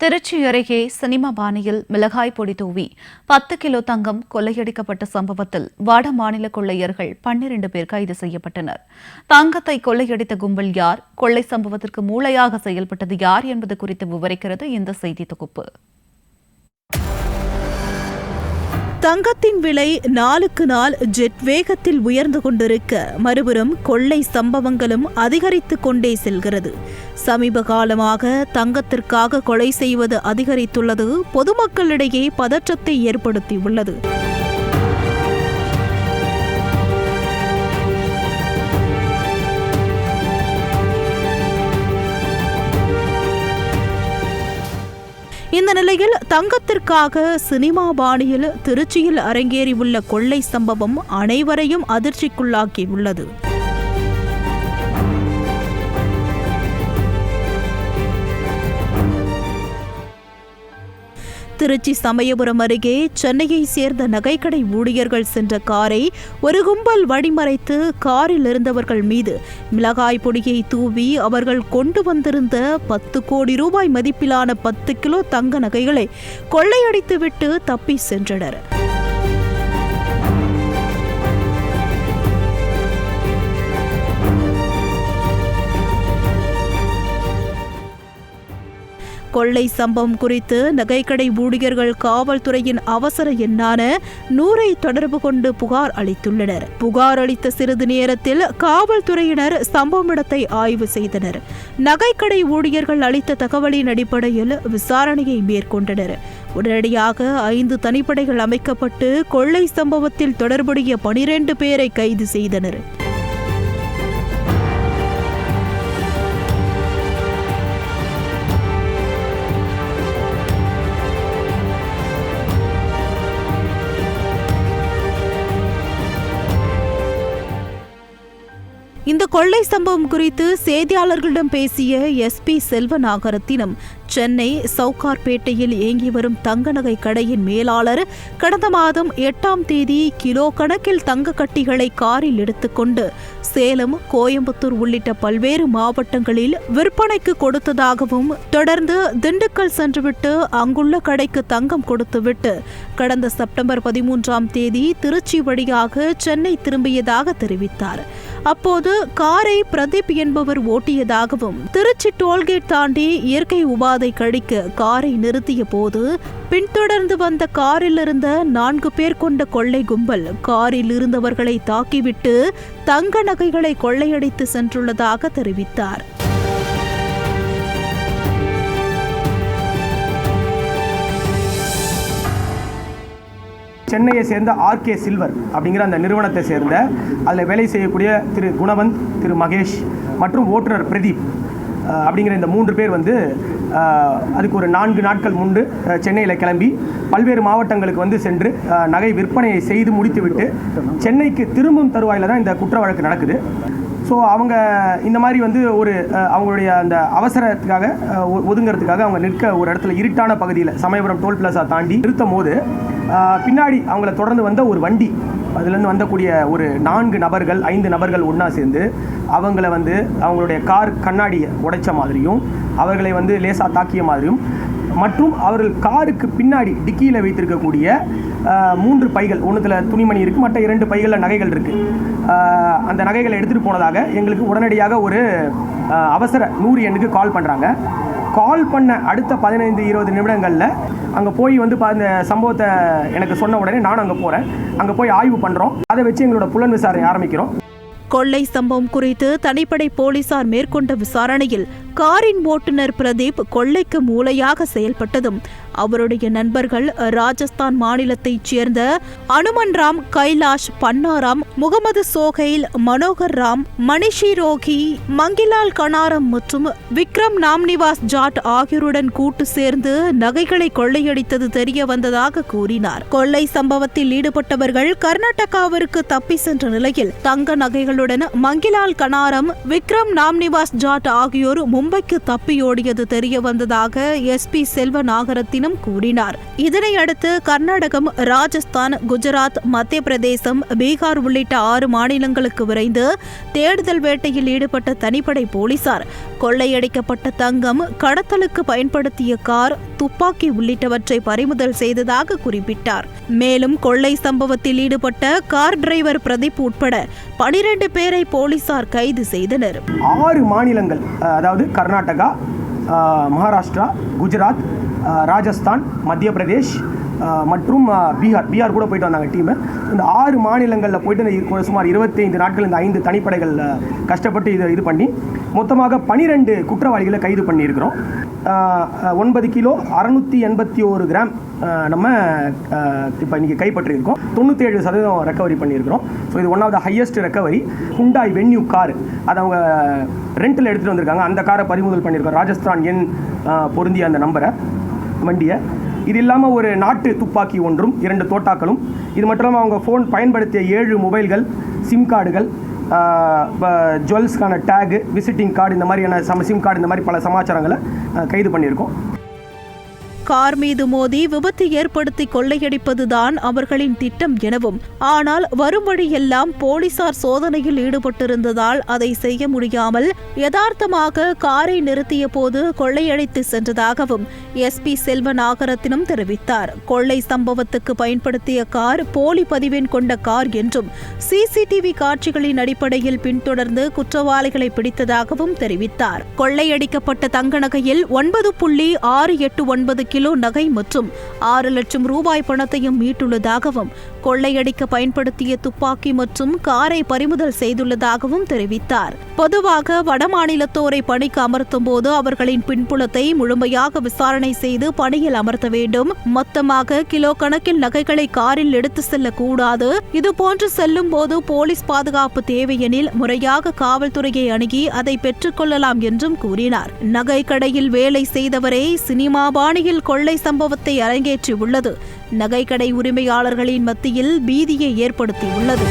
திருச்சி அருகே சினிமா பாணியில் மிளகாய் பொடி தூவி பத்து கிலோ தங்கம் கொள்ளையடிக்கப்பட்ட சம்பவத்தில் வட மாநில கொள்ளையர்கள் பன்னிரண்டு பேர் கைது செய்யப்பட்டனர். தங்கத்தை கொள்ளையடித்த கும்பல் யார்? கொள்ளை சம்பவத்திற்கு மூளையாக செயல்பட்டது யார் என்பது குறித்து விவரிக்கிறது இந்த செய்தி தொகுப்பு. தங்கத்தின் விலை நாளுக்கு நாள் ஜெட் வேகத்தில் உயர்ந்து கொண்டிருக்க மறுபுறம் கொள்ளை சம்பவங்களும் அதிகரித்து கொண்டே செல்கிறது. சமீப காலமாக தங்கத்திற்காக கொலை செய்வது அதிகரித்துள்ளது. பொதுமக்களிடையே பதற்றத்தை ஏற்படுத்தியுள்ளது. இந்த நிலையில் தங்கத்திற்காக சினிமா பாணியில் திருச்சியில் அரங்கேறியுள்ள கொள்ளை சம்பவம் அனைவரையும் அதிர்ச்சிக்குள்ளாக்கியுள்ளது. திருச்சி சமயபுரம் அருகே சென்னையை சேர்ந்த நகைக்கடை ஊழியர்கள் சென்ற காரை ஒரு கும்பல் வழிமறைத்து காரில் இருந்தவர்கள் மீது மிளகாய் பொடியை தூவி அவர்கள் கொண்டு வந்திருந்த பத்து கோடி ரூபாய் மதிப்பிலான பத்து கிலோ தங்க நகைகளை கொள்ளையடித்துவிட்டு தப்பி சென்றனர். கொள்ளை சம்பவம் குறித்து நகைக்கடை ஊழியர்கள் காவல்துறையின் அவசர எண்ணான நூறை தொடர்பு கொண்டு புகார் அளித்துள்ளனர். புகார் அளித்த சிறிது நேரத்தில் காவல்துறையினர் சம்பவம் இடத்தை ஆய்வு செய்தனர். நகைக்கடை ஊழியர்கள் அளித்த தகவலின் அடிப்படையில் விசாரணையை மேற்கொண்டனர். உடனடியாக ஐந்து தனிப்படைகள் அமைக்கப்பட்டு கொள்ளை சம்பவத்தில் தொடர்புடைய பனிரெண்டு பேரை கைது செய்தனர். கொள்ளை சம்பவம் குறித்து செய்தியாளர்களிடம் பேசிய எஸ்பி செல்வநாகரத்தினம் சென்னை சவுகார்பேட்டையில் இயங்கி வரும் தங்க நகை கடையின் மேலாளர் கடந்த மாதம் எட்டாம் தேதி கிலோ கணக்கில் தங்க கட்டிகளை காரில் எடுத்துக்கொண்டு சேலம் கோயம்புத்தூர் உள்ளிட்ட பல்வேறு மாவட்டங்களில் விற்பனைக்கு கொடுத்ததாகவும் தொடர்ந்து திண்டுக்கல் சென்றுவிட்டு அங்குள்ள கடைக்கு தங்கம் கொடுத்துவிட்டு கடந்த செப்டம்பர் பதிமூன்றாம் தேதி திருச்சி வழியாக சென்னை திரும்பியதாக தெரிவித்தார். அப்போது காரை பிரதீப் என்பவர் ஓட்டியதாகவும் திருச்சி டோல்கேட் தாண்டி இயற்கை உபாதை கழிக்க காரை நிறுத்திய போது பின்தொடர்ந்து வந்த காரில் இருந்த நான்கு பேர் கொண்ட கொள்ளை கும்பல் காரில் இருந்தவர்களை தாக்கிவிட்டு தங்க நகைகளை கொள்ளையடித்து சென்றுள்ளதாக தெரிவித்தார். சென்னையை சேர்ந்த ஆர்கே சில்வர் அப்படிங்கிற அந்த நிறுவனத்தை சேர்ந்த அதில் வேலை செய்யக்கூடிய திரு குணவந்த் திரு மகேஷ் மற்றும் ஓட்டுநர் பிரதீப் அப்படிங்கிற இந்த மூன்று பேர் வந்து அதுக்கு ஒரு நான்கு நாட்கள் முன்பு சென்னையில் கிளம்பி பல்வேறு மாவட்டங்களுக்கு வந்து சென்று நகை விற்பனையை செய்து முடித்துவிட்டு சென்னைக்கு திரும்பும் தருவாயில் தான் இந்த குற்ற வழக்கு நடக்குது. ஸோ அவங்க இந்த மாதிரி வந்து ஒரு அவங்களுடைய அந்த அவசரத்துக்காக ஒ- ஒதுங்கிறதுக்காக அவங்க நிற்க ஒரு இடத்துல இருட்டான பகுதியில் சமயபுரம் டோல் பிளாஸா தாண்டி நிறுத்தும் போது பின்னாடி அவங்கள தொடர்ந்து வந்த ஒரு வண்டி. அதுலேருந்து வந்தக்கூடிய ஒரு நான்கு நபர்கள் ஐந்து நபர்கள் ஒன்றா சேர்ந்து அவங்கள வந்து அவங்களுடைய கார் கண்ணாடியை உடைச்ச மாதிரியும் அவர்களை வந்து லேசாக தாக்கிய மாதிரியும் மற்றும் அவர்கள் காருக்கு பின்னாடி டிக்கியில் வைத்திருக்கக்கூடிய மூன்று பைகள். ஒன்றுத்தில் துணிமணி இருக்குது மற்ற இரண்டு பைகளில் நகைகள் இருக்குது அந்த நகைகளை எடுத்துகிட்டு போனதாக எங்களுக்கு உடனடியாக ஒரு அவசர நூறு எண்ணுக்கு கால் பண்ணுறாங்க கால் பண்ண அடுத்த பதினைந்து இருபது நிமிடங்களில் அங்கே போய் வந்து பா- இந்த சம்பவத்தை எனக்கு சொன்ன உடனே நானும் அங்கே போகிறேன் அங்கே போய் ஆய்வு பண்ணுறோம் அதை வச்சு எங்களோட புலன் விசாரணை ஆரம்பிக்கிறோம். கொள்ளை சம்பவம் குறித்து தனிப்படை போலீசார் மேற்கொண்ட விசாரணையில் காரின் ஓட்டுநர் பிரதீப் கொள்ளைக்கு மூளையாக செயல்பட்டதும் அவருடைய நண்பர்கள் ராஜஸ்தான் மாநிலத்தைச் சேர்ந்த அனுமன் ராம் கைலாஷ் பன்னாராம் முகமது சோஹைல் மனோகர் ராம் மணிஷி ரோகி மங்கிலால் கனாரம் மற்றும் விக்ரம் நாம்னிவாஸ் ஜாட் ஆகியோருடன் கூட்டு சேர்ந்து நகைகளை கொள்ளையடித்தது தெரிய வந்ததாக கூறினார். கொள்ளை சம்பவத்தில் ஈடுபட்டவர்கள் கர்நாடகாவிற்கு தப்பி சென்ற நிலையில் தங்க நகைகள் நகைகளுடன் மங்கிலால் கனாரம் விக்ரம் நாம்னிவாஸ் ஜாட் ஆகியோர் மும்பைக்கு தப்பியோடியது தெரிய வந்ததாக எஸ்பி செல்வ நாகரத்தினம் கூறினார். இதனையடுத்து கர்நாடகம் ராஜஸ்தான் குஜராத் மத்திய பிரதேசம் பீகார் உள்ளிட்ட ஆறு மாநிலங்களுக்கு விரைந்து தேடுதல் வேட்டையில் ஈடுபட்ட தனிப்படை போலீசார் கொள்ளையடிக்கப்பட்ட தங்கம் கடத்தலுக்கு பயன்படுத்திய கார் துப்பாக்கி உள்ளிட்டவற்றை பறிமுதல் செய்ததாக குறிப்பிட்டார். மேலும் கொள்ளை சம்பவத்தில் ஈடுபட்ட கார் டிரைவர் பிரதீப் உட்பட பனிரெண்டு பேரை போலீசார் கைது செய்தனர். ஆறு மாநிலங்கள் அதாவது கர்நாடகா மகாராஷ்டிரா குஜராத் ராஜஸ்தான் மத்திய பிரதேஷ் மற்றும் பீகார். பீகார் கூட போயிட்டு வந்தாங்க டீமு இந்த ஆறு மாநிலங்களில் போயிட்டு சுமார் இருபத்தைந்து நாட்கள் இந்த ஐந்து தனிப்படைகள் கஷ்டப்பட்டு இது இது பண்ணி மொத்தமாக பனிரெண்டு குற்றவாளிகளை கைது பண்ணியிருக்கிறோம். ஒன்பது கிலோ அறநூற்றி எண்பத்தி ஒரு கிராம் நம்ம இப்போ இன்றைக்கி கைப்பற்றியிருக்கோம். தொண்ணூற்றி ஏழு சதவீதம் ரெக்கவரி பண்ணியிருக்கிறோம். ஸோ இது one of the highest recovery Hyundai Venue car அதை அவங்க ரெண்டில் எடுத்துகிட்டு வந்திருக்காங்க. அந்த காரை பறிமுதல் பண்ணியிருக்கோம். ராஜஸ்தான் எண் பொருந்திய அந்த நம்பரை வண்டியை. இது இல்லாமல் ஒரு நாட்டு துப்பாக்கி ஒன்றும் இரண்டு தோட்டாக்களும். இது மட்டும் இல்லாமல் அவங்க ஃபோன் பயன்படுத்திய ஏழு மொபைல்கள் சிம் கார்டுகள் ஜுவல்ஸ்க்கான டேகு விசிட்டிங் கார்டு இந்த மாதிரியான சம சிம் கார்டு இந்த மாதிரி பல சமாச்சாரங்களை கைது பண்ணியிருக்கோம். கார் மீது மோதி விபத்து ஏற்படுத்தி கொள்ளையடிப்பதுதான் அவர்களின் திட்டம் எனவும் ஆனால் வரும் வழியெல்லாம் போலீசார் சோதனையில் ஈடுபட்டிருந்ததால் அதை செய்ய முடியாமல் யதார்த்தமாக காரை நிறுத்திய போது கொள்ளையடித்து சென்றதாகவும் எஸ்பி செல்வநாகரத்தினம் தெரிவித்தார். கொள்ளை சம்பவத்துக்கு பயன்படுத்திய கார் போலி பதிவெண் கொண்ட கார் என்றும் சிசிடிவி காட்சிகளின் அடிப்படையில் பின்தொடர்ந்து குற்றவாளிகளை பிடித்ததாகவும் தெரிவித்தார். கொள்ளையடிக்கப்பட்ட தங்க நகையில் ஒன்பது புள்ளி ஆறு எட்டு ஒன்பது கிலோ நகை மற்றும் ஆறு லட்சம் ரூபாய் பணத்தையும் மீட்டுள்ளதாகவும் கொள்ளையடிக்க பயன்படுத்திய துப்பாக்கி மற்றும் காரை பறிமுதல் செய்துள்ளதாகவும் தெரிவித்தார். பொதுவாக வடமாநிலத்தோரை பணிக்கு அமர்த்தும் போது அவர்களின் பின்புலத்தை முழுமையாக விசாரணை செய்து பணியில் அமர்த்த வேண்டும். மொத்தமாக கிலோ கணக்கில் நகைகளை காரில் எடுத்து செல்லக்கூடாது. இதுபோன்று செல்லும் போது போலீஸ் பாதுகாப்பு தேவையெனில் முறையாக காவல்துறையை அணுகி அதை பெற்றுக்கொள்ளலாம் என்றும் கூறினார். நகை கடையில் வேலை செய்தவரே சினிமா பாணியில் கொள்ளை சம்பவத்தை அரங்கேற்றியுள்ளது. நகைக்கடை உரிமையாளர்களின் மத்தியில் பீதியை ஏற்படுத்தியுள்ளது.